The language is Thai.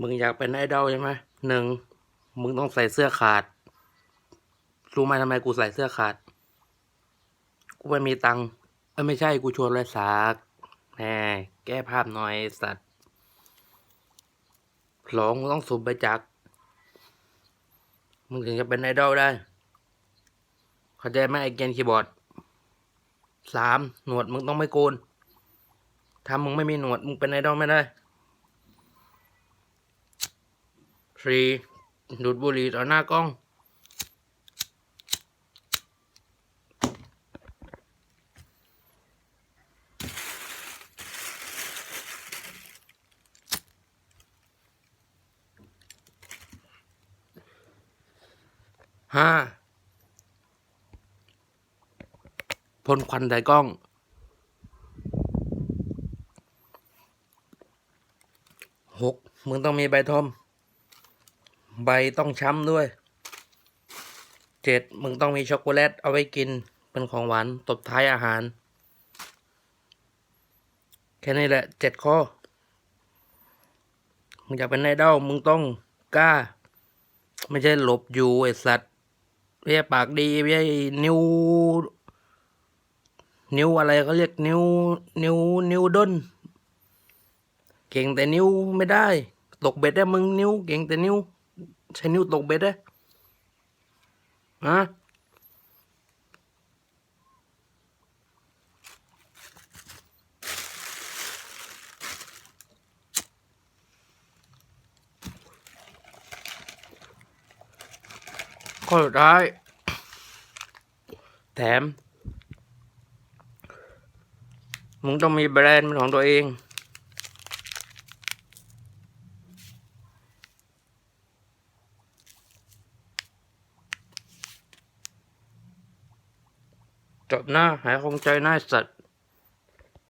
มึงอยากเป็นไอดอลใช่ไหมหนึ่งมึงต้องใส่เสื้อขาด รู้ไหมทำไมกูใส่เสื้อขาด กูไม่มีตังค์ไม่ใช่กูชวนเลยสากแหมแก้ภาพหน่อยสัตว์หลงต้องสูบไปจักมึงถึงจะเป็นไอดอลได้ เข้าใจไหมไอเกนคีย์บอร์ดสามหนวดมึงต้องไม่โกนถ้ามึงไม่มีหนวดมึงเป็นไอดอลไม่ได้ สี่ดูดบุหรี่ต่อหน้ากล้องห้าพ่นควันใส่กล้องหกมึงต้องมีใบทอม ใบต้องช้ำด้วยเจ็ดมึงต้องมีช็อกโกแลตเอาไว้กินเป็นของหวานตบท้ายอาหาร แค่นี้แหละเจ็ดข้อ มึงอยากเป็นไอดอลมึงต้องกล้า ไม่ใช่หลบอยู่ไอสัตว์ไม่ใช่ปากดีไม่ใช่นิ้ว นิ้วอะไรเขาเรียกนิ้ว นิ้ว นิ้วด้น เก่งแต่นิ้วไม่ได้ ตกเบ็ดได้มึงนิ้ว เก่งแต่นิ้ว ใช้นิ้วตกเบ็ดได้ฮะข้อสุดท้าย แถมมึงต้องมีแบรนด์เป็นของตัวเอง จบหน้าหายคงใจหน้าสัตว์